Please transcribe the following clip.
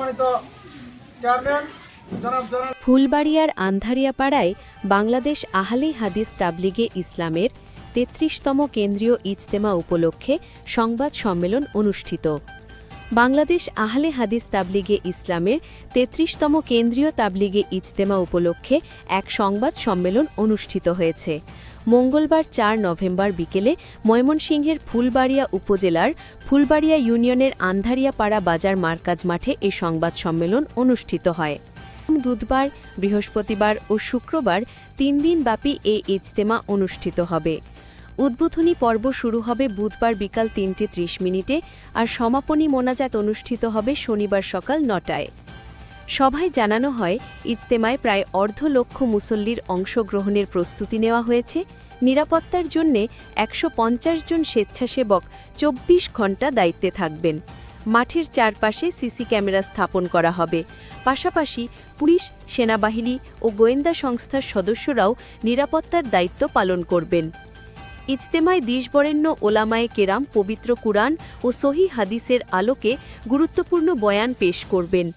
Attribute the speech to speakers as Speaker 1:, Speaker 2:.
Speaker 1: সম্মানিত চেয়ারম্যান
Speaker 2: ফুলবাড়িয়ার আন্ধারিয়াপাড়ায় বাংলাদেশ আহলে হাদিস তাবলিগে ইসলামের তেত্রিশতম কেন্দ্রীয় ইজতেমা উপলক্ষে সংবাদ সম্মেলন অনুষ্ঠিত। বাংলাদেশ আহলে হাদিস তাবলিগে ইসলামের তেত্রিশতম কেন্দ্রীয় তাবলিগে ইজতেমা উপলক্ষে এক সংবাদ সম্মেলন অনুষ্ঠিত হয়েছে। মঙ্গলবার চার নভেম্বর বিকেলে ময়মনসিংহের ফুলবাড়িয়া উপজেলার ফুলবাড়িয়া ইউনিয়নের আন্ধারিয়াপাড়া বাজার মার্কাজ মাঠে এ সংবাদ সম্মেলন অনুষ্ঠিত হয়। বুধবার, বৃহস্পতিবার ও শুক্রবার তিন দিনব্যাপী এ ইজতেমা অনুষ্ঠিত হবে। উদ্বোধনী পর্ব শুরু হবে বুধবার বিকাল তিনটে ত্রিশ মিনিটে আর সমাপনী মোনাজাত অনুষ্ঠিত হবে শনিবার সকাল নটায়। সভায় জানানো হয়, ইজতেমায় প্রায় অর্ধ লক্ষ মুসল্লির অংশগ্রহণের প্রস্তুতি নেওয়া হয়েছে। নিরাপত্তার জন্যে একশো পঞ্চাশ জন স্বেচ্ছাসেবক চব্বিশ ঘণ্টা দায়িত্বে থাকবেন। মাঠের চারপাশে সিসি ক্যামেরা স্থাপন করা হবে। পাশাপাশি পুলিশ, সেনাবাহিনী ও গোয়েন্দা সংস্থার সদস্যরাও নিরাপত্তার দায়িত্ব পালন করবেন। ইজতেমায় দিশবরেণ্য ওলামায়ে কেরাম পবিত্র কুরআন ও সহি হাদিসের আলোকে গুরুত্বপূর্ণ বয়ান পেশ করবেন।